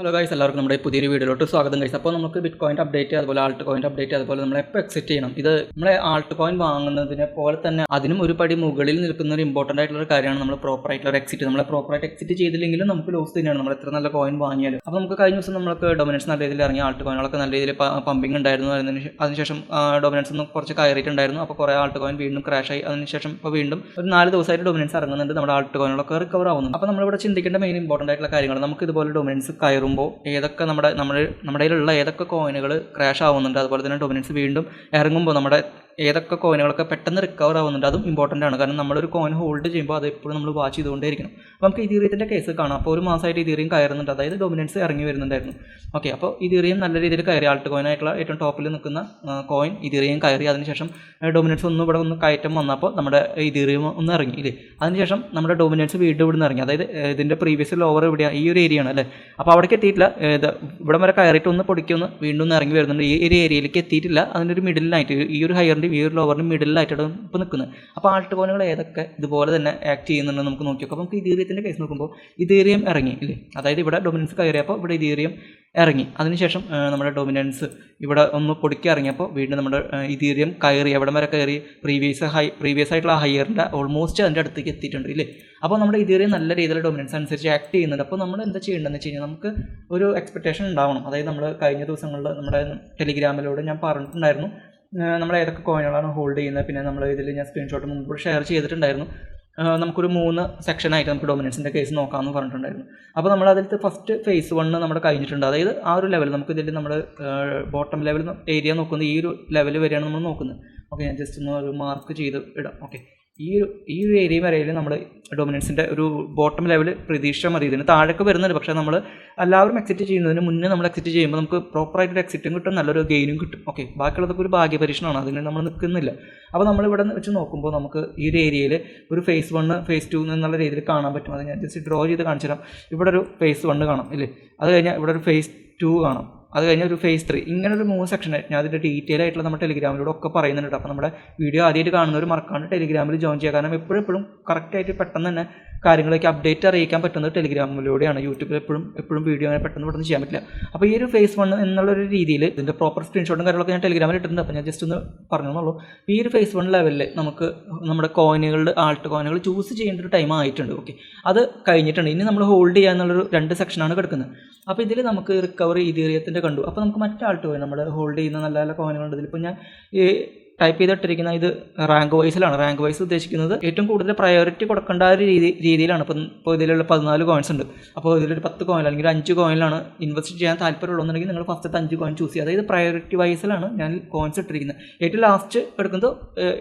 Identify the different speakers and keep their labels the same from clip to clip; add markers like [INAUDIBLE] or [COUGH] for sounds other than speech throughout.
Speaker 1: Hello guys എല്ലാവർക്കും നമ്മുടെ പുതിയൊരു വീഡിയോയിലോട്ട് സ്വാഗതം ഗൈസ് അപ്പോൾ നമുക്ക് ബിറ്റ് കോയിന്റെ അപ്ഡേറ്റ് അതുപോലെ ആൾട്ട് കോയിന്റെ അപ്ഡേറ്റ് അതുപോലെ നമ്മൾ എപ്പോൾ എക്സിറ്റ് ചെയ്യണം. ഇത് നമ്മളെ ആൾട്ട് കോയിൻ വാങ്ങുന്നതിനെ പോലെ തന്നെ അതിനും ഒരു പടി മുകളിൽ നിൽക്കുന്ന ഒരു ഇമ്പോർട്ടന്റ് ആയിട്ടുള്ള ഒരു കാര്യമാണ് നമ്മൾ പ്രോപ്പർ ആയിട്ടുള്ള എക്സിറ്റ് നമ്മൾ പ്രോപ്പറായിട്ട് എക്സിറ്റ് ചെയ്തില്ലെങ്കിലും നമുക്ക് ലോസ് തന്നെയാണ്. നമ്മൾ എത്ര നല്ല കോയിൻ വാങ്ങിയാലും. അപ്പോൾ നമുക്ക് കഴിഞ്ഞ ദിവസം നമുക്ക് ഡൊമിനൻസ് നല്ല രീതിയിൽ ഇറങ്ങി. ആൾട്ട് കോയിനുകളൊക്കെ നല്ല രീതിയിൽ പമ്പിംഗ് ഉണ്ടായിരുന്നു. അതിന് അതിനുശേഷം ഡൊമിനൻസ് ഒന്ന് കുറച്ച് കയറിയിട്ടുണ്ടായിരുന്നു. അപ്പോൾ കുറേ ആൾട്ട് കോയിൻ വീണ്ടും ആയി. അതിനുശേഷം ഇപ്പോൾ വീണ്ടും ഒരു നാല് ദിവസമായിട്ട് ഡൊമിനൻസ് ഇറങ്ങുന്നുണ്ട്. നമ്മുടെ ആൾട്ട് കോയിനുകളൊക്കെ റിക്കവർ ആവുന്നു അപ്പോൾ നമ്മളിവിടെ ചിന്തിക്കേണ്ട മെയിൻ ഇമ്പോർട്ടന്റ് ആയിട്ടുള്ള കാര്യങ്ങൾ. നമുക്ക് ഇതുപോലെ ഡൊമിനൻസ് കയറുമ്പോൾ ഏതൊക്കെ നമ്മുടെ നമ്മുടെ നമ്മുടെ കയ്യിലുള്ള ഏതൊക്കെ കോയിനുകൾ ക്രാഷ് ആവുന്നുണ്ട് അതുപോലെ തന്നെ ഡൊമിനൻസ് വീണ്ടും ഇറങ്ങുമ്പോൾ നമ്മുടെ ഏതൊക്കെ കോയിനുകളൊക്കെ പെട്ടെന്ന് റിക്കവർ ആവുന്നുണ്ട് അതും ഇമ്പോർട്ടന്റ് ആണ്. കാരണം നമ്മളൊരു കോയിൻ ഹോൾഡ് ചെയ്യുമ്പോൾ അത് എപ്പോഴും നമ്മൾ വാച്ച് ചെയ്തുകൊണ്ടേയിരിക്കണം. അപ്പോൾ നമുക്ക് ഇതീറിയത്തിന്റെ കേസ് കാണാം. അപ്പോൾ ഒരു മാസമായിട്ട് ഇതീറിയം കയറുന്നുണ്ട്. അതായത് ഡൊമിനൻസ് ഇറങ്ങി വരുന്നുണ്ടായിരുന്നു. ഓക്കെ അപ്പോൾ ഇതീറിയം നല്ല രീതിയിൽ കയറി. ആൾട്ട് കോയിനായിട്ടുള്ള ഏറ്റവും ടോപ്പിൽ നിൽക്കുന്ന കോയിൻ ഇതീറിയം കയറി. അതിനുശേഷം ഡൊമിനൻസ് ഒന്നും ഇവിടെ ഒന്ന് കയറ്റം വന്നപ്പോൾ നമ്മുടെ ഇതീറിയം ഒന്ന് ഇറങ്ങി ഇല്ലേ? അതിനുശേഷം നമ്മുടെ ഡൊമിനൻസ് വീണ്ടും ഇവിടെ നിന്ന് ഇറങ്ങി. അതായത് ഇതിന്റെ പ്രീവിയസ് ലോവർ എവിടെയാണ് ഈ ഒരു ഏരിയ ആണ് അല്ലേ? അപ്പോൾ അവിടേക്ക് എത്തിയിട്ടില്ല. ഇത് ഇവിടെ വരെ കയറിയിട്ട് ഒന്ന് പൊടിക്കൊന്ന് വീണ്ടും ഒന്ന് ഇറങ്ങി വരുന്നുണ്ട്. ഈ ഒരു ഏരിയയിലേക്ക് എത്തിയിട്ടില്ല. അതിന്റെ ഒരു മിഡിലായിട്ട് ഈ ഒരു ഹയറിന്റെയും ഈ ഒരു ലോവറിന് മിഡിലായിട്ടാണ് ഇപ്പോൾ നിൽക്കുന്നത് അപ്പോൾ ആൾട്ട് കോയിനുകൾ ഏതൊക്കെ ഇതുപോലെ തന്നെ ആക്ട് ചെയ്യുന്നുണ്ടെന്ന് നമുക്ക് നോക്കി നോക്കാം അപ്പോൾ നമുക്ക് ഇതീറിയത്തിന്റെ കേസ് നോക്കുമ്പോൾ ഇതീറിയം ഇറങ്ങി ഇല്ലേ? അതായത് ഇവിടെ ഡൊമിനൻസ് കയറിയപ്പോൾ ഇവിടെ ഇതീറിയം ഇറങ്ങി. അതിനുശേഷം നമ്മുടെ ഡൊമിനൻസ് ഇവിടെ ഒന്ന് പൊടിക്കി ഇറങ്ങിയപ്പോൾ വീണ്ടും നമ്മുടെ ഇതീറിയം കയറി എവിടെ വരെ കയറി പ്രീവിയസ് ഹൈ പ്രീവിയസ് ആയിട്ടുള്ള ഹയറിന്റെ ഓൾമോസ്റ്റ് അതിന്റെ അടുത്തേക്ക് എത്തിയിട്ടുണ്ട് ഇല്ലേ? അപ്പോൾ നമ്മുടെ ഇതീറിയം നല്ല രീതിയിലുള്ള ഡൊമിനൻസ് അനുസരിച്ച് ആക്ട് ചെയ്യുന്നുണ്ട്. അപ്പോൾ നമ്മൾ എന്താ ചെയ്യേണ്ടതെന്ന് വെച്ച് കഴിഞ്ഞാൽ നമുക്ക് ഒരു എക്സ്പെക്ടേഷൻ ഉണ്ടാവണം. അതായത് നമ്മൾ കഴിഞ്ഞ ദിവസങ്ങളിൽ നമ്മുടെ ടെലിഗ്രാമിലൂടെ ഞാൻ പറഞ്ഞിട്ടുണ്ടായിരുന്നു നമ്മൾ ഏതൊക്കെ കോയിനുകളാണ് ഹോൾഡ് ചെയ്യുന്നത് പിന്നെ നമ്മൾ ഇതിൽ ഞാൻ സ്ക്രീൻഷോട്ട് മുമ്പ് ഷെയർ ചെയ്തിട്ടുണ്ടായിരുന്നു. നമുക്കൊരു മൂന്ന് സെക്ഷനായിട്ട് നമുക്ക് ഡൊമിനൻസിന്റെ കേസ് നോക്കാമെന്ന് പറഞ്ഞിട്ടുണ്ടായിരുന്നു. അപ്പോൾ നമ്മൾ അതിലത്തെ ഫസ്റ്റ് ഫേസ് വൺ നമ്മുടെ കഴിഞ്ഞിട്ടുണ്ട്. അതായത് ആ ഒരു ലെവൽ നമുക്ക് ഇതിൽ നമ്മൾ ബോട്ടം ലെവൽ ഏരിയ നോക്കുന്നത് ഈ ഒരു ലെവൽ വരെയാണ് നമ്മൾ നോക്കുന്നത്. ഓക്കെ ഞാൻ ജസ്റ്റ് ഒന്ന് ഒരു മാർക്ക് ചെയ്ത് ഇടാം. ഓക്കെ ഈ ഈ ഒരു ഏരിയ വരെയിൽ നമ്മൾ ഡൊമിനൻസിന്റെ ഒരു ബോട്ടം ലെവൽ പ്രതീക്ഷ മതി. ഇതിന് താഴേക്ക് വരുന്നുണ്ട്. പക്ഷേ നമ്മൾ എല്ലാവരും എക്സിറ്റ് ചെയ്യുന്നതിന് മുന്നേ നമ്മൾ എക്സിറ്റ് ചെയ്യുമ്പോൾ നമുക്ക് പ്രോപ്പറായിട്ട് എക്സിറ്റും കിട്ടും. നല്ലൊരു ഗെയിനും കിട്ടും. ഓക്കെ ബാക്കിയുള്ളതൊക്കെ ഒരു ഭാഗ്യപരീക്ഷണമാണ്. അതിന് നമ്മൾ നിൽക്കുന്നില്ല. അപ്പോൾ നമ്മൾ ഇവിടെ വെച്ച് നോക്കുമ്പോൾ നമുക്ക് ഈ ഒരു ഏരിയയിൽ ഒരു ഫേസ് വണ്ണ് ഫേസ് ടു എന്നുള്ള രീതിയിൽ കാണാൻ പറ്റും. അത് ഞാൻ ജസ്റ്റ് ഡ്രോ ചെയ്ത് കാണിച്ചു തരാം ഇവിടെ ഒരു ഫേസ് വണ്ണ് കാണാം. ഇല്ലേ? അത് കഴിഞ്ഞാൽ ഇവിടെ ഒരു ഫേസ് ടു കാണാം. അത് കഴിഞ്ഞ ഒരു ഫേസ് ത്രീ ഇങ്ങനെ ഒരു മൂന്ന് സെക്ഷൻ ഞാൻ അതിന്റെ ഡീറ്റെയിൽ ആയിട്ടുള്ള നമ്മുടെ ടെലിഗ്രാമിലൂടെ ഒക്കെ പറയുന്നുണ്ട് അപ്പോൾ നമ്മുടെ വീഡിയോ ആദ്യമായിട്ട് കാണുന്നവർ മറക്കാണ്ട് ടെലിഗ്രാമിൽ ജോയിൻ ചെയ്യുക. കാരണം എപ്പോഴും എപ്പോഴും കറക്റ്റായിട്ട് പെട്ടെന്ന് തന്നെ കാര്യങ്ങളൊക്കെ അപ്ഡേറ്റ് അറിയിക്കാൻ പറ്റുന്നത് ടെലിഗ്രാമിലൂടെയാണ്. യൂട്യൂബിൽ എപ്പോഴും എപ്പോഴും വീഡിയോ അങ്ങനെ പെട്ടെന്ന് പെട്ടെന്ന് ചെയ്യാൻ പറ്റില്ല. അപ്പോൾ ഈ ഒരു ഫേസ് വൺ എന്നുള്ള ഒരു രീതിയിൽ ഇതിന്റെ പ്രോപ്പർ സ്ക്രീൻഷോട്ടും കാര്യങ്ങളൊക്കെ ഞാൻ ടെലിഗ്രാമിൽ ഇട്ടിട്ടുണ്ട്. അപ്പോൾ ഞാൻ ജസ്റ്റ് ഒന്ന് പറഞ്ഞെന്നുള്ളൂ ഈ ഒരു ഫേസ് വൺ ലെവലിൽ നമുക്ക് നമ്മുടെ കോയിനുകളുടെ ആൾട്ട് കോയിനുകൾ ചൂസ് ചെയ്യേണ്ട ഒരു ടൈം ആയിട്ടുണ്ട്. ഓക്കെ അത് കഴിഞ്ഞിട്ടുണ്ട്. ഇനി നമ്മൾ ഹോൾഡ് ചെയ്യുക രണ്ട് സെക്ഷനാണ് കിടക്കുന്നത്. അപ്പോൾ ഇതിൽ നമുക്ക് റിക്കവറി ഇതീറിയത്തിന്റെ കണ്ടു. അപ്പോൾ നമുക്ക് മറ്റേ ആൾട്ട് കോയിൻ നമ്മൾ ഹോൾഡ് ചെയ്യുന്ന നല്ല നല്ല കോയിനുകളുണ്ട് ഇതിലിപ്പോൾ ഞാൻ ഈ ടൈപ്പ് ചെയ്തിട്ടിരിക്കുന്ന ഇത് റാങ്ക് വൈസിലാണ് റാങ്ക് വൈസ് ഉദ്ദേശിക്കുന്നത് ഏറ്റവും കൂടുതൽ പ്രയോറിറ്റി കൊടുക്കേണ്ട ഒരു രീതി രീതിയിലാണ്. ഇപ്പം ഇപ്പോൾ ഇതിലുള്ള പതിനാല് കോയിൻസ് ഉണ്ട്. അപ്പോൾ ഇതിലൊരു പത്ത് കോയിൻ അല്ലെങ്കിൽ അഞ്ച് കോയിനിലാണ് ഇൻവെസ്റ്റ് ചെയ്യാൻ താല്പര്യമുള്ളതെന്നുണ്ടെങ്കിൽ നിങ്ങൾ ഫസ്റ്റത്തെ അഞ്ച് കോയിൻ ചൂസ് ചെയ്യുക. അതായത് പ്രയോറിറ്റി വൈസിലാണ് ഞാൻ കോയിൻസ് ഇട്ടിരിക്കുന്നത്. ഏറ്റവും ലാസ്റ്റ് എടുക്കുന്നത്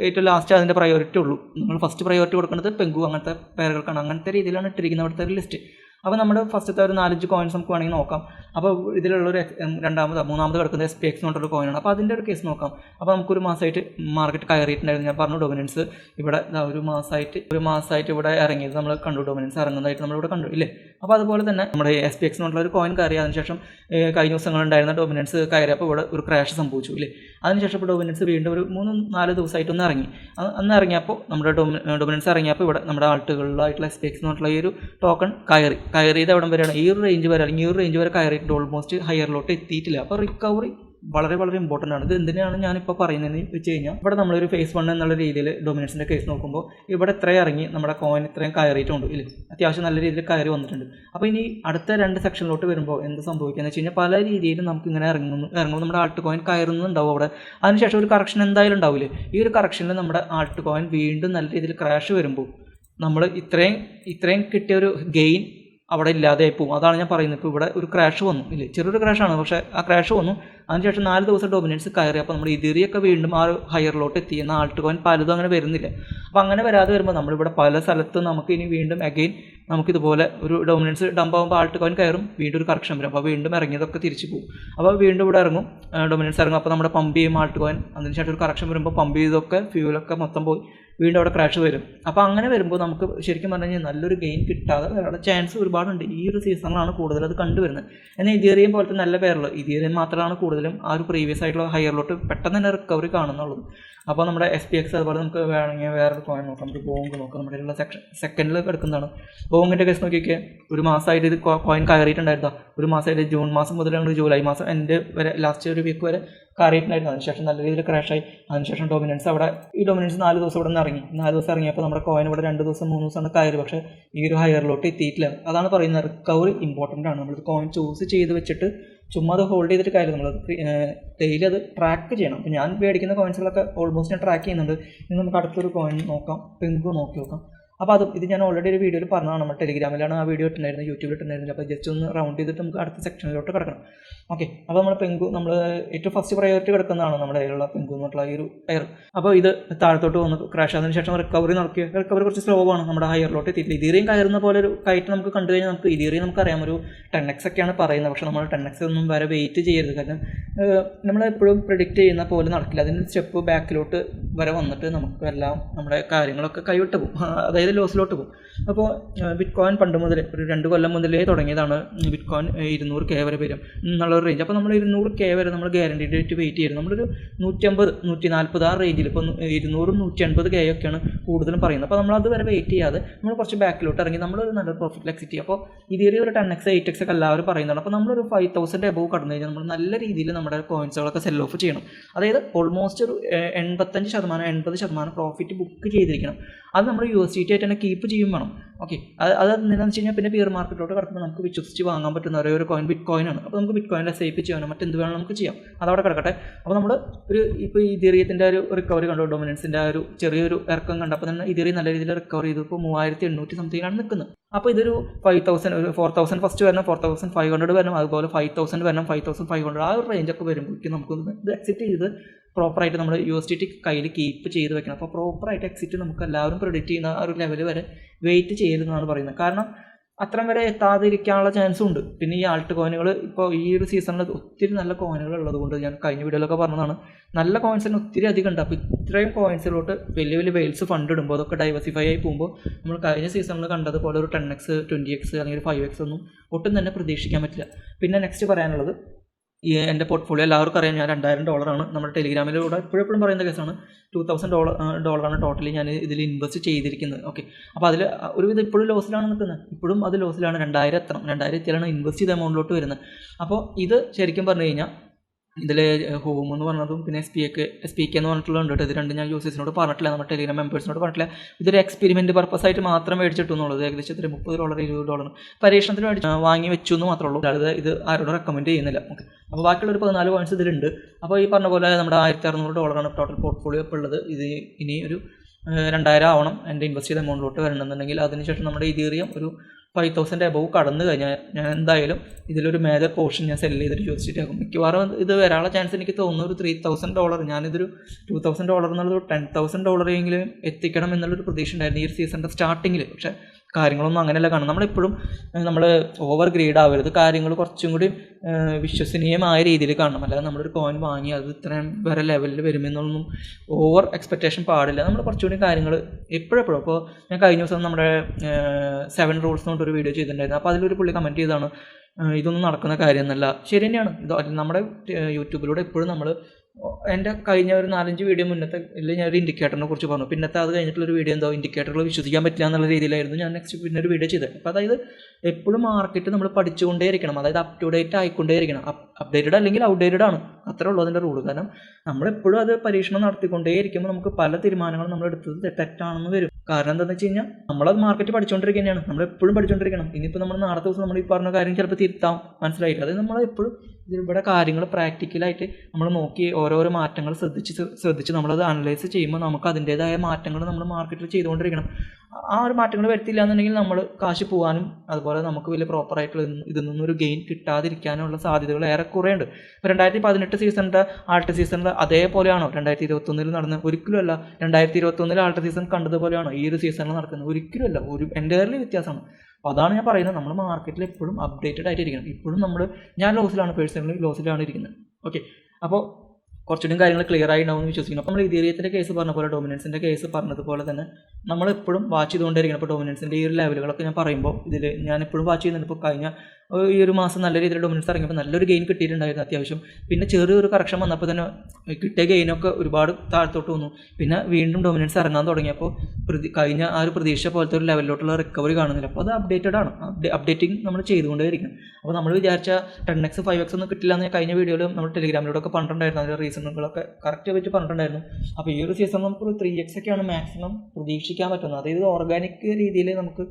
Speaker 1: ഏറ്റവും ലാസ്റ്റ് അതിന്റെ പ്രയോറിറ്റി ഉള്ളൂ. നിങ്ങൾ ഫസ്റ്റ് പ്രയോറിറ്റി കൊടുക്കുന്നത് പെങ്കു അങ്ങനത്തെ പേരുകൾക്കാണ് അങ്ങനത്തെ രീതിയിലാണ് ഇട്ടിരിക്കുന്നത് അവിടുത്തെ ഒരു ലിസ്റ്റ് അപ്പോൾ നമ്മുടെ ഫസ്റ്റത്തെ ഒരു നാലഞ്ച് കോയിൻസ് നമുക്ക് വേണമെങ്കിൽ നോക്കാം. അപ്പോൾ ഇതിലുള്ള ഒരു രണ്ടാമത് മൂന്നാമത് കിടക്കുന്ന എസ് പി എക്സ് എന്ന് പറഞ്ഞൊരു കോയിനാണ് അപ്പോൾ അതിന്റെ ഒരു കേസ് നോക്കാം. അപ്പോൾ നമുക്കൊരു മാസമായിട്ട് മാർക്കറ്റ് കയറിയിട്ടുണ്ടായിരുന്നു. ഞാൻ പറഞ്ഞു ഡൊമിനൻസ് ഇവിടെ ഒരു മാസമായിട്ട് ഒരു മാസമായിട്ട് ഇവിടെ ഇറങ്ങിയത്. നമ്മൾ കണ്ടു ഡൊമിനൻസ് ഇറങ്ങുന്നതായിട്ട് നമ്മളിവിടെ കണ്ടു ഇല്ലേ? അപ്പോൾ അതുപോലെ തന്നെ നമ്മുടെ എസ് പി എക്സ് എന്നുള്ള ഒരു കോയിൻ കയറി. അതിനുശേഷം കഴിഞ്ഞ ദിവസങ്ങളുണ്ടായിരുന്ന ഡൊമിനൻസ് കയറിയപ്പോൾ ഇവിടെ ഒരു ക്രാഷ് സംഭവിച്ചു ഇല്ലേ? അതിനുശേഷം ഇപ്പോൾ ഡൊമിനൻസ് വീണ്ടും ഒരു മൂന്ന് നാല് ദിവസമായിട്ട് ഒന്ന് ഇറങ്ങി. അന്ന് ഇറങ്ങിയപ്പോൾ നമ്മുടെ ഡൊമി ഡൊമിനൻസ് ഇറങ്ങിയപ്പോൾ ഇവിടെ നമ്മുടെ ആൾട്ടുകളിലായിട്ടുള്ള എസ് പി എക്സ് എന്ന് പറഞ്ഞിട്ടുള്ള ഈ ഒരു ടോക്കൺ കയറി. കയറിയത് എവിടം വരെയാണ്? ഈ ഒരു റേഞ്ച് വരെ അല്ലെങ്കിൽ ഈ ഒരു റേഞ്ച് വരെ കയറിയിട്ട് ഓൾമോസ്റ്റ് ഹയറിലോട്ട് എത്തിയിട്ടില്ല. അപ്പോൾ റിക്കവറി വളരെ വളരെ ഇമ്പോർട്ടന്റ് ആണ്. ഇത് എന്തിനാണ് ഞാനിപ്പോൾ പറയുന്നതെന്ന് വെച്ച് കഴിഞ്ഞാൽ ഇവിടെ നമ്മളൊരു ഫേസ് വൺ എന്നുള്ള രീതിയിൽ ഡൊമിനൻസിന്റെ കേസ് നോക്കുമ്പോൾ ഇവിടെ ഇത്രയും ഇറങ്ങി നമ്മുടെ കോയിൻ ഇത്രയും കയറിയിട്ടുണ്ട് ഇല്ലേ? അത്യാവശ്യം നല്ല രീതിയിൽ കയറി വന്നിട്ടുണ്ട്. അപ്പോൾ ഇനി അടുത്ത രണ്ട് സെക്ഷനിലോട്ട് വരുമ്പോൾ എന്ത് സംഭവിക്കുകയെന്ന് വെച്ച് കഴിഞ്ഞാൽ പല രീതിയിലും നമുക്ക് ഇങ്ങനെ ഇറങ്ങുന്നു ഇറങ്ങുമ്പോൾ നമ്മുടെ ആൾട്ട് കോയിൻ കയറുന്നുണ്ടാവും അവിടെ. അതിനുശേഷം ഒരു കറക്ഷൻ എന്തായാലും ഉണ്ടാവില്ലേ? ഈ ഒരു കറക്ഷനിൽ നമ്മുടെ ആൾട്ട് കോയിൻ വീണ്ടും നല്ല രീതിയിൽ ക്രാഷ് വരുമ്പോൾ നമ്മൾ ഇത്രയും ഇത്രയും കിട്ടിയ ഒരു ഗെയിൻ അവിടെ ഇല്ലാതെയായി പോകും. അതാണ് ഞാൻ പറയുന്നത്. ഇപ്പോൾ ഇവിടെ ഒരു ക്രാഷ് വന്നു. ഇല്ല? ചെറിയൊരു ക്രാഷാണ് പക്ഷേ ആ ക്രാഷ് വന്നു. അതിനുശേഷം നാല് ദിവസം ഡൊമിനൻസ് കയറി. അപ്പോൾ നമ്മൾ ഇതിരിയൊക്കെ വീണ്ടും ആ ഹയറിലോട്ട് എത്തി. എന്നാൽ ആൾട്ട് കോയിൻ പലതും അങ്ങനെ വരുന്നില്ല. അപ്പോൾ അങ്ങനെ വരാതെ വരുമ്പോൾ നമ്മളിവിടെ പല സ്ഥലത്തും നമുക്ക് ഇനി വീണ്ടും അഗെയിൻ നമുക്കിതുപോലെ ഒരു ഡൊമിനൻസ് ഡംപ് ആകുമ്പോൾ ആൾട്ട് കോയിൻ കയറും. വീണ്ടും ഒരു കറക്ഷൻ വരും. അപ്പോൾ വീണ്ടും ഇറങ്ങിയതൊക്കെ തിരിച്ചു പോകും. അപ്പോൾ വീണ്ടും ഇവിടെ ഇറങ്ങും. ഡൊമിനൻസ് ഇറങ്ങും. അപ്പോൾ നമ്മുടെ പമ്പ് ചെയ്യും ആൾട്ട് കോയിൻ അതിനുശേഷം ഒരു കറക്ഷൻ വരുമ്പോൾ പമ്പ് ചെയ്തൊക്കെ ഫ്യൂലൊക്കെ മൊത്തം പോയി. വീണ്ടും അവിടെ ക്രാഷ് വരും. അപ്പോൾ അങ്ങനെ വരുമ്പോൾ നമുക്ക് ശരിക്കും പറഞ്ഞു കഴിഞ്ഞാൽ നല്ലൊരു ഗെയിൻ കിട്ടാതെ വരാനുള്ള ചാൻസ് ഒരുപാടുണ്ട്. ഈ ഒരു സീസണിലാണ് കൂടുതൽ അത് കണ്ടുവരുന്നത്. എന്നാൽ ഇതീറിയം പോലത്തെ നല്ല പേരുള്ളൂ ഇതീറിയം മാത്രമാണ് കൂടുതലും ആ ഒരു പ്രീവിയസ് ആയിട്ടുള്ള ഹയറിലോട്ട് പെട്ടെന്ന് തന്നെ റിക്കവറി കാണുന്നുള്ളൂ. അപ്പോൾ നമ്മുടെ എസ് പി എക്സ് അതുപോലെ നമുക്ക് വേണമെങ്കിൽ വേറൊരു കോയിൻ നോക്കാം. നമുക്ക് ബോങ്ക് നോക്കാം. നമ്മുടെ ഉള്ള സെക്ഷൻ സെക്കൻഡിൽ എടുക്കുന്നതാണ് ബോങ്ങിന്റെ കേസ് നോക്കിയൊക്കെ ഒരു മാസമായിട്ട് ഇത് കോയിൻ കയറിയിട്ടുണ്ടായിരുന്നോ? ഒരു മാസമായിട്ട് ജൂൺ മാസം മുതൽ മുതലാണ് ജൂലൈ മാസം എന്റെ വരെ ലാസ്റ്റ് ഒരു വീക്ക് വരെ കയറിയിട്ടുണ്ടായിരുന്നു. അതിനുശേഷം നല്ല രീതിയിൽ ക്രാഷായി അതിനുശേഷം ഡൊമിനൻസ് അവിടെ ഈ ഡൊമിനൻസ് നാല് ദിവസം ഇവിടെ നിന്ന് ഇറങ്ങി നാല് ദിവസം ഇറങ്ങിയപ്പോൾ നമ്മുടെ കോയിൻ ഇവിടെ രണ്ട് ദിവസം മൂന്ന് ദിവസമാണ് കയറി. പക്ഷേ ഈ ഒരു ഹയറിലോട്ട് എത്തിയിട്ടില്ല. അതാണ് പറയുന്നത് റിക്കവറി ഇമ്പോർട്ടന്റ് ആണ്. നമ്മൾ കോയിൻ ചൂസ് ചെയ്ത് വെച്ചിട്ട് ചുമ്മാ അത് ഹോൾഡ് ചെയ്തിട്ട് കാര്യം നമ്മൾ ഡെയിലി അത് ട്രാക്ക് ചെയ്യണം. അപ്പോൾ ഞാൻ മേടിക്കുന്ന കോയിൻസുകളൊക്കെ ഓൾമോസ്റ്റ് ഞാൻ ട്രാക്ക് ചെയ്യുന്നുണ്ട്. ഇനി നമുക്ക് അടുത്തൊരു കോയിൻ നോക്കാം. പിങ്ക് നോക്കി നോക്കാം. അപ്പോൾ അതും ഇത് ഞാൻ ഓൾറെഡി ഒരു വീഡിയോയിൽ പറഞ്ഞതാണ് നമ്മൾ ടെലിഗ്രാമിലാണ് ആ വീഡിയോ ഇട്ടുണ്ടായിരുന്നത് യൂട്യൂബിൽ ഇട്ടുണ്ടായിരുന്നത് അപ്പോൾ ജസ്റ്റ് ഒന്ന് റൗണ്ട് ചെയ്തിട്ട് നമുക്ക് അടുത്ത സെക്ഷനിലോട്ട് കിടക്കണം. ഓക്കെ അപ്പോൾ നമ്മൾ പെങ്കു നമ്മൾ ഏറ്റവും ഫസ്റ്റ് പ്രയോറിറ്റി കിടക്കുന്നതാണ് നമ്മുടെ കയ്യിലുള്ള പെങ്കു എന്നുള്ള ഈ ഒരു ടയർ അപ്പോൾ ഇത് താഴത്തോട്ട് വന്ന് ക്രാഷ് ആയതിനു ശേഷം റിക്കവറി നടക്കുക. റിക്കവറി കുറച്ച് സ്ലോ ആണ്. നമ്മുടെ ഹയറിലോട്ട് എത്തിയിട്ടില്ല. ഇതിറിയും കയറുന്ന പോലെ ഒരു കയറ്റ് നമുക്ക് കണ്ടു കഴിഞ്ഞാൽ നമുക്ക് ഇതീറിയും നമുക്കറിയാം ഒരു ടെൻ എക്സ് ഒക്കെയാണ് പറയുന്നത്. പക്ഷേ നമ്മൾ ടെൻ എക്സ് ഒന്നും വരെ വെയിറ്റ് ചെയ്യരുത്. കാരണം നമ്മൾ എപ്പോഴും പ്രിഡിക്റ്റ് ചെയ്യുന്ന പോലെ നടക്കില്ല. അതിന് സ്റ്റെപ്പ് ബാക്കിലോട്ട് വരെ വന്നിട്ട് നമുക്ക് എല്ലാം നമ്മുടെ കാര്യങ്ങളൊക്കെ കൈവിട്ട് പോകും. [LAUGHS] അതായത് ലോസിലോട്ട് പോകും? അപ്പോൾ ബിറ്റ് കോയിൻ പണ്ട് മുതൽ ഒരു രണ്ട് കൊല്ലം മുതലേ തുടങ്ങിയതാണ് ബിറ്റ് കോയിൻ ഇരുന്നൂറ് കെ വരെ വരും എന്നുള്ളൊരു റേഞ്ച് അപ്പോൾ നമ്മൾ ഇരുന്നൂറ് കെ വരെ നമ്മൾ ഗ്യാരണ്ടി ഡേറ്റ് വെയിറ്റ് ചെയ്യും നമ്മളൊരു നൂറ്റമ്പത് നൂറ്റി നാൽപ്പത് ആ റേഞ്ചിൽ ഇപ്പോൾ ഇരുന്നൂറും നൂറ്റി അൻപത് കെ ഒക്കെയാണ് കൂടുതലും പറയുന്നത്. അപ്പോൾ നമ്മൾ അത് വരെ വെയിറ്റ് ചെയ്യാതെ നമ്മൾ കുറച്ച് ബാക്കിലോട്ട് ഇറങ്ങി നമ്മളൊരു നല്ല പ്രോഫിറ്റ് എക്സിറ്റ് ചെയ്യും. അപ്പോൾ ഇതേ ഒരു ടെൻ എക്സ് എയ്റ്റ് എക്സ് ഒക്കെ എല്ലാവരും പറയുന്നുണ്ട്. അപ്പോൾ നമ്മളൊരു ഫൈവ് തൗസൻഡ് എബവ് കടന്നു കഴിഞ്ഞാൽ നമ്മൾ നല്ല രീതിയിൽ നമ്മുടെ കോയിൻസുകളൊക്കെ സെൽ ഓഫ് ചെയ്യണം. അതായത് ഓൾമോസ്റ്റ് ഒരു എൺപത്തഞ്ച് ശതമാനം എൺപത് ശതമാനം പ്രോഫിറ്റ് ബുക്ക് ചെയ്തിരിക്കണം. അത് നമ്മൾ യു എസ് ഡി ടി ആയിട്ട് തന്നെ കീപ്പ് ചെയ്യും വേണം. ഓക്കെ അത് അത് എന്താണെന്ന് വെച്ച് കഴിഞ്ഞാൽ പിന്നെ പിയർ മാർക്കറ്റിലോട്ട് കിടക്കുമ്പോൾ നമുക്ക് വിശ്വസിച്ച് വാങ്ങാൻ പറ്റുന്ന ഒരേ ഒരു കോയിൻ ബിറ്റ് ആണ്. അപ്പോൾ നമുക്ക് ബിറ്റ് കോയിനെ സേഫ് ചെയ്യാനും മറ്റെന്ത് വേണം നമുക്ക് ചെയ്യാം. അതവിടെ കിടക്കട്ടെ. അപ്പോൾ നമ്മൾ ഒരു ഇപ്പോൾ ഇതേറിയത്തിന്റെ ഒരു റിക്കവറി കണ്ടു? ഡൊമിനൻസിന്റെ ആ ഒരു ചെറിയൊരു ഇറക്കം കണ്ടപ്പോൾ തന്നെ ഇതേറിയ നല്ല രീതിയിൽ റിക്കവർ ചെയ്തു. ഇപ്പോൾ മൂവായിരത്തി എണ്ണൂറ്റി സംതിങ്ങിലാണ് നിൽക്കുന്നത്. അപ്പോൾ ഇതൊരു ഫൈവ് തൗസൻഡ് ഒരു ഫോർ തൗസൻഡ് ഫസ്റ്റ് വരണം ഫോർ തൗസൻഡ് ഫൈവ് ഹൺഡ്രഡ് വരണം അതുപോലെ ഫൈവ് തൗസൻഡ് വരണം ഫൈവ് തൗസൻഡ് ഫൈവ് ഹൺഡ്രഡ് ആ ഒരു റേഞ്ചൊക്കെ വരുമ്പോഴേക്കും നമുക്കൊന്ന് ഇത് അക്സെപ്റ്റ് ചെയ്ത് പ്രോപ്പറായിട്ട് നമ്മൾ യു എസ് ഡി ടി കയ്യിൽ കീപ്പ് ചെയ്ത് വെക്കണം. അപ്പോൾ പ്രോപ്പറായിട്ട് എക്സിറ്റ് നമുക്ക് എല്ലാവരും പ്രൊഡിക്റ്റ് ചെയ്യുന്ന ആ ഒരു ലെവൽ വരെ വെയിറ്റ് ചെയ്യരുതെന്നാണ് പറയുന്നത്. കാരണം അത്രയും വരെ എത്താതിരിക്കാനുള്ള ചാൻസും ഉണ്ട്. പിന്നെ ഈ ആൾട്ട് കോയിനുകൾ ഇപ്പോൾ ഈ ഒരു സീസണിൽ ഒത്തിരി നല്ല കോയിനുകൾ ഉള്ളതുകൊണ്ട് ഞാൻ കഴിഞ്ഞ വീഡിയോയിലൊക്കെ പറഞ്ഞതാണ്. നല്ല കോയിൻസ് തന്നെ ഒത്തിരി അധികം ഉണ്ട്. അപ്പോൾ ഇത്രയും കോയിൻസിലോട്ട് വലിയ വലിയ വെയിൽസ് ഫണ്ട് ഇടുമ്പോൾ അതൊക്കെ ഡൈവേഴ്സിഫൈ ആയി പോകുമ്പോൾ നമ്മൾ കഴിഞ്ഞ സീസണിൽ കണ്ടതുപോലെ ഒരു ടെൻ എക്സ് ട്വന്റി എക്സ് അല്ലെങ്കിൽ ഫൈവ് എക്സ് ഒന്നും ഒട്ടും തന്നെ പ്രതീക്ഷിക്കാൻ പറ്റില്ല. പിന്നെ നെക്സ്റ്റ് പറയാനുള്ളത് ഈ എന്റെ പോർട്ട്ഫോളിയോ എല്ലാവർക്കും അറിയാം. ഞാൻ രണ്ടായിരം ഡോളറാണ്. നമ്മുടെ ടെലിഗ്രാമിലൂടെ എപ്പോഴെപ്പോഴും പറയുന്ന കേസാണ്. ടു തൗസൻഡ് ഡോളർ ഡോളറാണ് ടോട്ടലി ഞാൻ ഇതിൽ ഇൻവെസ്റ്റ് ചെയ്തിരിക്കുന്നത്. ഓക്കെ അപ്പോൾ അതിൽ ഒരുവിധം ഇപ്പോഴും ലോസിലാണ് നിൽക്കുന്നത്. ഇപ്പോഴും അത് ലോസിലാണ് രണ്ടായിരം എത്തണം. രണ്ടായിരം എത്തിയാലാണ് ഇൻവെസ്റ്റ് ചെയ്ത എമൗണ്ടിലോട്ട് വരുന്നത്. അപ്പോൾ ഇത് ശരിക്കും പറഞ്ഞു കഴിഞ്ഞാൽ ഇതിൽ ഹോം എന്ന് പറഞ്ഞതും പിന്നെ എസ് പി എക്ക് എസ് പി കെ എന്ന് പറഞ്ഞിട്ടുള്ളത് ഉണ്ട് ഇത് രണ്ട് ഞാൻ യൂസേഴ്സിനോട് പറഞ്ഞിട്ടില്ല. നമ്മുടെ ടെലിഗ്രാം മെമ്പേഴ്സിനോട് പറഞ്ഞിട്ടില്ല. ഇതൊരു എക്സ്പെരിമെന്റ് പർപ്പസ് ആയിട്ട് മാത്രം മേടിച്ചിട്ടു ഏകദേശം ഇത്ര മുപ്പത് ഡോളർ ഇരുപത് ഡോളർ പരീക്ഷണത്തിന് മേടിച്ച് വാങ്ങി വെച്ചു എന്ന് മാത്രമേ ഉള്ളൂ. അതായത് ഇത് ആരോടും റെക്കമെൻഡ് ചെയ്യുന്നില്ല. ഓക്കെ. അപ്പോൾ ബാക്കിയുള്ള ഒരു പതിനാല് പോയിന്റ്സ് ഇതിലുണ്ട്. അപ്പോൾ ഈ പറഞ്ഞ പോലെ നമ്മുടെ ആയിരത്തി അറുന്നൂറ് ഡോളറാണ് ടോട്ടൽ പോർട്ട്ഫോളിയോ ഇപ്പോൾ ഉള്ളത്. ഇത് ഇനി ഒരു രണ്ടായിരം ആവണം എന്റെ ഇൻവെസ്റ്റ് ചെയ്ത എമൗണ്ടിലോട്ട് വരണമെന്നുണ്ടെങ്കിൽ അതിനുശേഷം നമ്മുടെ ഇതേറിയം ഒരു ഫൈവ് തൗസൻഡ് എബവ് കടന്നു കഴിഞ്ഞാൽ ഞാൻ എന്തായാലും ഇതിലൊരു മേജർ പോർഷൻ ഞാൻ സെല്ല് ചെയ്തിട്ട് ചോദിച്ചിട്ടാകും മിക്കവാറും ഇത് വരാനുള്ള ചാൻസ് എനിക്ക് തോന്നുന്നു ഒരു ത്രീ തൗസൻഡ് ഡോളർ ഞാനിതൊരു ടു തൗസൻഡ് ഡോളർ എന്നുള്ളത് ടെൻ തൗസൻഡ് ഡോളറെങ്കിലും എത്തിക്കണം എന്നുള്ളൊരു പ്രതീക്ഷ ഉണ്ടായിരുന്നു ഈ ഒരു സീസണിന്റെ സ്റ്റാർട്ടിങ്ങിൽ പക്ഷേ കാര്യങ്ങളൊന്നും അങ്ങനെയല്ല. കാണും നമ്മളെപ്പോഴും നമ്മൾ ഓവർ ഗ്രേഡ് ആവരുത്. കാര്യങ്ങൾ കുറച്ചും കൂടി വിശ്വസനീയമായ രീതിയിൽ കാണണം. അല്ലാതെ നമ്മളൊരു കോയിൻ വാങ്ങി അത് ഇത്രയും വേറെ ലെവലിൽ വരുമെന്നൊന്നും ഓവർ എക്സ്പെക്റ്റേഷൻ പാടില്ല. നമ്മൾ കുറച്ചുകൂടി കാര്യങ്ങൾ എപ്പോഴെപ്പോഴും. അപ്പോൾ ഞാൻ കഴിഞ്ഞ ദിവസം നമ്മുടെ സെവൻ റൂൾസ് എന്ന് പറഞ്ഞൊരു വീഡിയോ ചെയ്തിട്ടുണ്ടായിരുന്നു. അപ്പോൾ അതിലൊരു പുള്ളി കമന്റ് ചെയ്താണ് ഇതൊന്നും നടക്കുന്ന കാര്യമൊന്നുമല്ല ശരി തന്നെയാണ്. ഇത് നമ്മുടെ യൂട്യൂബിലൂടെ എപ്പോഴും നമ്മൾ എന്റെ കഴിഞ്ഞ ഒരു നാലഞ്ച് വീഡിയോ മുന്നത്തെ ഇല്ല ഞാൻ ഒരു ഇൻഡിക്കേറ്ററിനെ കുറിച്ച് പറഞ്ഞു. പിന്നത്തെ അത് കഴിഞ്ഞിട്ടുള്ളൊരു വീഡിയോ എന്തോ ഇൻഡിക്കേറ്ററുകൾ വിശ്വസിക്കാൻ പറ്റില്ല എന്നുള്ള രീതിയിലായിരുന്നു ഞാൻ നെക്സ്റ്റ് പിന്നെ ഒരു വീഡിയോ ചെയ്തത്. അപ്പോൾ അതായത് എപ്പോഴും മാർക്കറ്റ് നമ്മൾ പഠിച്ചുകൊണ്ടേയിരിക്കണം. അതായത് അപ് ടു ഡേറ്റ് ആയിക്കൊണ്ടേ ഇരിക്കണം അപ്ഡേറ്റഡ് അല്ലെങ്കിൽ ഔട്ട്ഡേറ്റഡ് ആണ്. അത്രേ ഉള്ളൂ അതിന്റെ റൂൾ കാരണം നമ്മളെപ്പോഴും അത് പരീക്ഷണം നടത്തിക്കൊണ്ടേ ഇരിക്കുമ്പോൾ നമുക്ക് പല തീരുമാനങ്ങളും നമ്മൾ എടുത്തത് തെറ്റാണെന്ന് വരും. കാരണം എന്താണെന്ന് വെച്ച് കഴിഞ്ഞാൽ നമ്മളത് മാർക്കറ്റ് പഠിച്ചുകൊണ്ടിരിക്കുകയാണ് നമ്മൾ എപ്പോഴും പഠിച്ചുകൊണ്ടിരിക്കണം ഇനിയിപ്പോൾ നമ്മൾ നാളത്തെ ദിവസം നമ്മൾ ഈ പറഞ്ഞ കാര്യം ചിലപ്പോൾ തിരുത്താം. മനസ്സിലായില്ല? അത് നമ്മൾ എപ്പോഴും ഇവിടെ കാര്യങ്ങൾ പ്രാക്ടിക്കലായിട്ട് നമ്മൾ നോക്കി ഓരോരോ മാറ്റങ്ങൾ ശ്രദ്ധിച്ച് ശ്ര- ശ്രദ്ധിച്ച് നമ്മളത് അനലൈസ് ചെയ്യുമ്പോൾ നമുക്ക് അതിന്റേതായ മാറ്റങ്ങൾ നമ്മൾ മാർക്കറ്റിൽ ചെയ്തുകൊണ്ടിരിക്കണം. ആ ഒരു മാറ്റങ്ങൾ വരുത്തില്ല എന്നുണ്ടെങ്കിൽ നമ്മൾ കാശ് പോകാനും അതുപോലെ നമുക്ക് വലിയ പ്രോപ്പറായിട്ടുള്ള ഇതിൽ നിന്നൊരു ഗെയിൻ കിട്ടാതിരിക്കാനുള്ള സാധ്യതകൾ ഏറെക്കുറെ ഉണ്ട് ഇപ്പോൾ രണ്ടായിരത്തി പതിനെട്ട് സീസണിന്റെ ആൾട്ട് സീസണിൽ അതേപോലെയാണോ? രണ്ടായിരത്തി ഇരുപത്തൊന്നിൽ നടന്ന ഒരിക്കലുമല്ല. രണ്ടായിരത്തി ഇരുപത്തൊന്നിൽ ആൾട്ട് സീസൺ കണ്ടതുപോലെയാണോ? ഈ ഒരു സീസണിൽ നടക്കുന്നത് ഒരിക്കലുമല്ല. ഒരു എന്റെ വ്യത്യാസമാണ്. അപ്പോൾ അതാണ് ഞാൻ പറയുന്നത്. നമ്മൾ മാർക്കറ്റിൽ എപ്പോഴും അപ്ഡേറ്റഡ് ആയിട്ടിരിക്കണം. ഇപ്പോഴും നമ്മൾ ഞാൻ ലോസിലാണ് പേഴ്സണലി ലോസിലാണ് ഇരിക്കുന്നത്. ഓക്കെ അപ്പോൾ കുറച്ചുകൂടി കാര്യങ്ങൾ ക്ലിയർ ആയി ഉണ്ടാവും എന്ന് വിശ്വസിക്കുന്നു. നമ്മൾ ഇതേറിയത്തിന്റെ കേസ് പറഞ്ഞ പോലെ ഡൊമിനൻസിന്റെ കേസ് പറഞ്ഞതുപോലെ തന്നെ നമ്മൾ എപ്പോഴും വാച്ച് ചെയ്തുകൊണ്ടിരിക്കണം ഇപ്പോൾ ഡൊമിനൻസിന്റെ ഈ ഒരു ലെവലുകളൊക്കെ ഞാൻ പറയുമ്പോൾ ഇതിൽ ഞാൻ എപ്പോഴും വാച്ച് ചെയ്യുന്നുണ്ട്. ഇപ്പോൾ കഴിഞ്ഞ ഈ ഒരു മാസം നല്ല രീതിയിൽ ഡൊമിനൻസ് ഇറങ്ങിയപ്പോൾ നല്ലൊരു ഗെയിൻ കിട്ടിയിട്ടുണ്ടായിരുന്നു അത്യാവശ്യം. പിന്നെ ചെറിയൊരു കറക്ഷൻ വന്നപ്പോൾ തന്നെ കിട്ടിയ ഗെയിനൊക്കെ ഒരുപാട് താഴത്തോട്ട് വന്നു. പിന്നെ വീണ്ടും ഡൊമിനൻസ് ഇറങ്ങാൻ തുടങ്ങിയപ്പോൾ പ്രതി കഴിഞ്ഞ ആ ഒരു പ്രതീക്ഷ പോലത്തെ ഒരു ലെവലിലോട്ടുള്ള റിക്കവറി കാണുന്നില്ല. അപ്പോൾ അത് അപ്ഡേറ്റഡ് ആണ്. അപ്ഡേറ്റിംഗ് നമ്മൾ ചെയ്തുകൊണ്ടേയിരിക്കണം അപ്പോൾ നമ്മൾ വിചാരിച്ച ടെൻ എക്സ് ഫൈവ് എക്സ് ഒന്നും കിട്ടില്ല എന്ന് കഴിഞ്ഞ വീഡിയോയിലും നമ്മൾ ടെലിഗ്രാമിലൂടെ പറഞ്ഞിട്ടുണ്ടായിരുന്നു. അതിന്റെ റീസണുകളൊക്കെ കറക്റ്റ് വെച്ച് പറഞ്ഞിട്ടുണ്ടായിരുന്നു. അപ്പോൾ ഈ ഒരു സീസൺ നമുക്ക് ത്രീ എക്സ് ഒക്കെയാണ് മാക്സിമം പ്രതീക്ഷിക്കാൻ പറ്റുന്നത്. അതായത് ഓർഗാനിക് രീതിയിൽ നമുക്ക്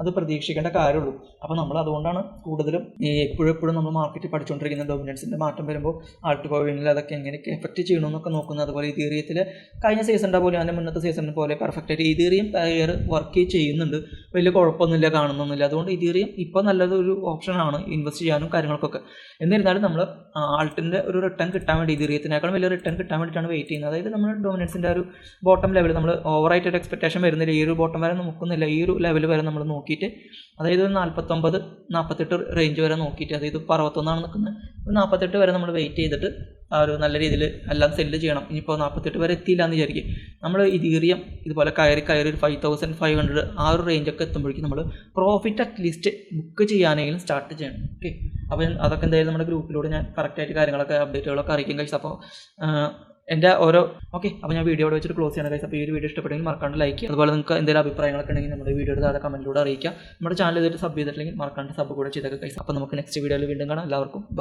Speaker 1: അത് പ്രതീക്ഷിക്കേണ്ട കാര്യമുള്ളൂ. അപ്പോൾ നമ്മൾ അതുകൊണ്ടാണ് കൂടുതലും ഈ എപ്പോഴും നമ്മൾ മാർക്കറ്റിൽ പഠിച്ചുകൊണ്ടിരിക്കുന്ന ഡൊമിനൻസിന്റെ മാറ്റം വരുമ്പോൾ ആൾട്ട് കോയിനിൽ അതൊക്കെ എങ്ങനെയൊക്കെ എഫക്റ്റ് ചെയ്യണമെന്നൊക്കെ നോക്കുന്നത്. അതുപോലെ ഈ ഇതീറിയത്തിൽ കഴിഞ്ഞ സീസണിന്റെ പോലെ അതിന്റെ മുന്നത്തെ സീസണിനെ പോലെ പെർഫെക്റ്റ് ആയിട്ട് ഇതീറിയം പെയർ വർക്ക് ചെയ്യുന്നുണ്ട്. വലിയ കുഴപ്പമൊന്നുമില്ല കാണുന്നൊന്നുമില്ല. അതുകൊണ്ട് ഈ ഇതീറിയം ഇപ്പോൾ നല്ലതൊരു ഓപ്ഷനാണ് ഇൻവെസ്റ്റ് ചെയ്യാനും കാര്യങ്ങൾക്കൊക്കെ. എന്നിരുന്നാലും നമ്മൾ ആൾട്ടിന്റെ ഒരു റിട്ടേൺ കിട്ടാൻ വേണ്ടി ഇതീറിയത്തിനേക്കാളും വലിയ റിട്ടേൺ കിട്ടാൻ വേണ്ടിയിട്ടാണ് വെയിറ്റ് ചെയ്യുന്നത്. അതായത് നമ്മൾ ഡൊമിനൻസിന്റെ ഒരു ബോട്ടം ലെവൽ നമ്മൾ ഓവറായിട്ട് എക്സ്പെക്ടേഷൻ വരുന്നില്ല. ഈ ഒരു ബോട്ടം വരെ നോക്കുന്നില്ല. ഈ ഒരു ലെവൽ വരെ നമ്മൾ നോക്കിയിട്ട് അതായത് ഒരു നാൽപ്പത്തൊമ്പത് നാൽപ്പത്തെട്ട് റേഞ്ച് വരെ നോക്കിയിട്ട് അതായത് ഇപ്പോൾ അറുപത്തൊന്നാണ് നിൽക്കുന്നത്. ഒരു നാൽപ്പത്തെട്ട് വരെ നമ്മൾ വെയിറ്റ് ചെയ്തിട്ട് ആ ഒരു നല്ല രീതിയിൽ എല്ലാം സെല്ല് ചെയ്യണം. ഇനിയിപ്പോൾ നാൽപ്പത്തെട്ട് വരെ എത്തിയില്ല എന്ന് വിചാരിക്കും. നമ്മൾ ഇതീറിയം ഇതുപോലെ കയറി കയറി ഒരു ഫൈവ് തൗസൻഡ് ഫൈവ് ഹൺഡ്രഡ് ആ ഒരു റേഞ്ചൊക്കെ എത്തുമ്പോഴേക്കും നമ്മൾ പ്രോഫിറ്റ് അറ്റ്ലീസ്റ്റ് ബുക്ക് ചെയ്യാനെങ്കിലും സ്റ്റാർട്ട് ചെയ്യണം. ഓക്കെ അപ്പോൾ അതൊക്കെ എന്തായാലും നമ്മുടെ ഗ്രൂപ്പിലൂടെ ഞാൻ കറക്റ്റായിട്ട് കാര്യങ്ങളൊക്കെ അപ്ഡേറ്റുകളൊക്കെ അറിയിക്കും കഴിച്ചു. അപ്പോൾ എന്റെ ഓരോ ഓക്കെ അപ്പോൾ ഞാൻ വീഡിയോ വെച്ചിട്ട് ക്ലോസ് ചെയ്യണം കഴിച്ചു അപ്പോൾ ഈ ഒരു വീഡിയോ ഇഷ്ടപ്പെട്ടെങ്കിൽ മറക്കാണ്ട് ലൈക്ക് ചെയ്യുക. അതുപോലെ നിങ്ങൾക്ക് എന്തെങ്കിലും അഭിപ്രായങ്ങളൊക്കെ ഉണ്ടെങ്കിൽ നമ്മുടെ വീഡിയോയുടെ താഴെ കമന്റിലൂടെ അറിയിക്കുക. നമ്മുടെ ചാനൽ ഇതായിട്ട് സബ് ചെയ്തിട്ടില്ലെങ്കിൽ മറക്കാണ്ട് സബ് കൂടെ ചെയ്തൊക്കെ കഴിച്ചു അപ്പോൾ നമുക്ക് നെക്സ്റ്റ് വീഡിയോയിൽ വീണ്ടും കാണാം. എല്ലാവർക്കും ബൈ